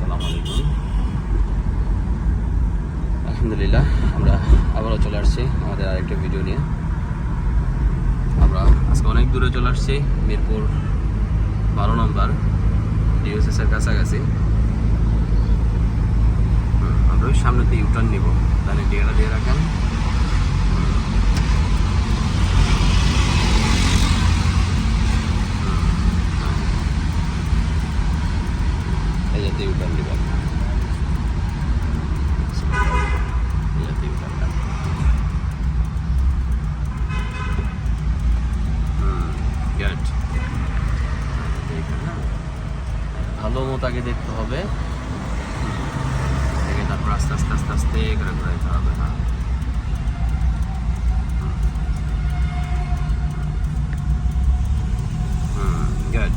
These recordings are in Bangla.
আসসালামু আলাইকুম। আলহামদুলিল্লাহ, আমরা আবারও চলে আসছি আমাদের আরেকটা ভিডিও নিয়ে। আমরা আজকে অনেক দূরে চলে আসছি, মিরপুর বারো নম্বর ডিওসএস কাছাকাছি। আমরা ওই সামনেতে ইউটার্ন নিব। তাহলে ডিএটা দিয়ে রাখেন। এই যাতে ইউটার্ন নিবেন ভালো মতো আগে দেখতে হবে দেখে তারপর আস্তে আস্তে আস্তে আস্তে করে ঘুরাইতে হবে হ্যাঁ গুড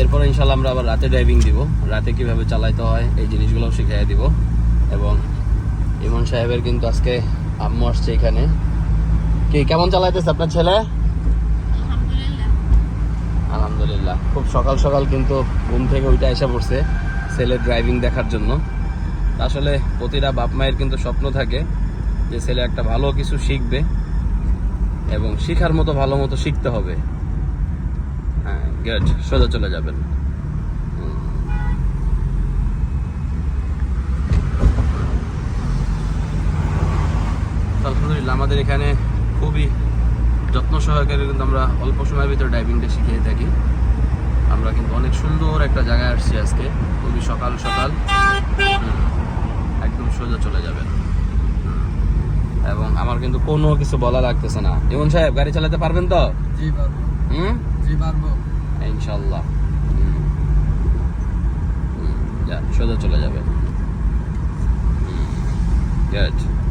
এরপরে ইনশাল্লাহ আমরা আবার রাতে ড্রাইভিং দিব। রাতে কীভাবে চালাইতে হয় এই জিনিসগুলো শিখিয়ে দিব। এবং ইমন সাহেবের কিন্তু আজকে আম্মু আসছে এখানে। কি কেমন চালাইতেছে আপনার ছেলে? আলহামদুলিল্লাহ। আলহামদুলিল্লাহ। খুব সকাল সকাল কিন্তু ঘুম থেকে ওইটা এসে পড়ছে ছেলের ড্রাইভিং দেখার জন্য। আসলে প্রতিটা বাপ মায়ের কিন্তু স্বপ্ন থাকে যে ছেলে একটা ভালো কিছু শিখবে এবং শিখার মতো ভালো মতো শিখতে হবে। গুড সোজা চলে যাবেন। আলহামদুলিল্লাহ আমাদের এখানে খুবই যত্ন সহকারে কিন্তু আমরা অল্প সময়ের ভিতরে ডাইভিংটা শিখিয়ে থাকি। আমরা কিন্তু অনেক সুন্দর একটা জায়গায় আসছি আজকে। খুবই সকাল সকাল। একদম সোজা চলে যাবেন। এবং আমার কিন্তু কোনো কিছু বলা লাগতেছে না। ইমন সাহেব গাড়ি চালাতে পারবেন তো? জি পারব। হুম? জি পারব। ইনশাল্লাহ হুম। হুম, যা সোজা চলে যাবে গুড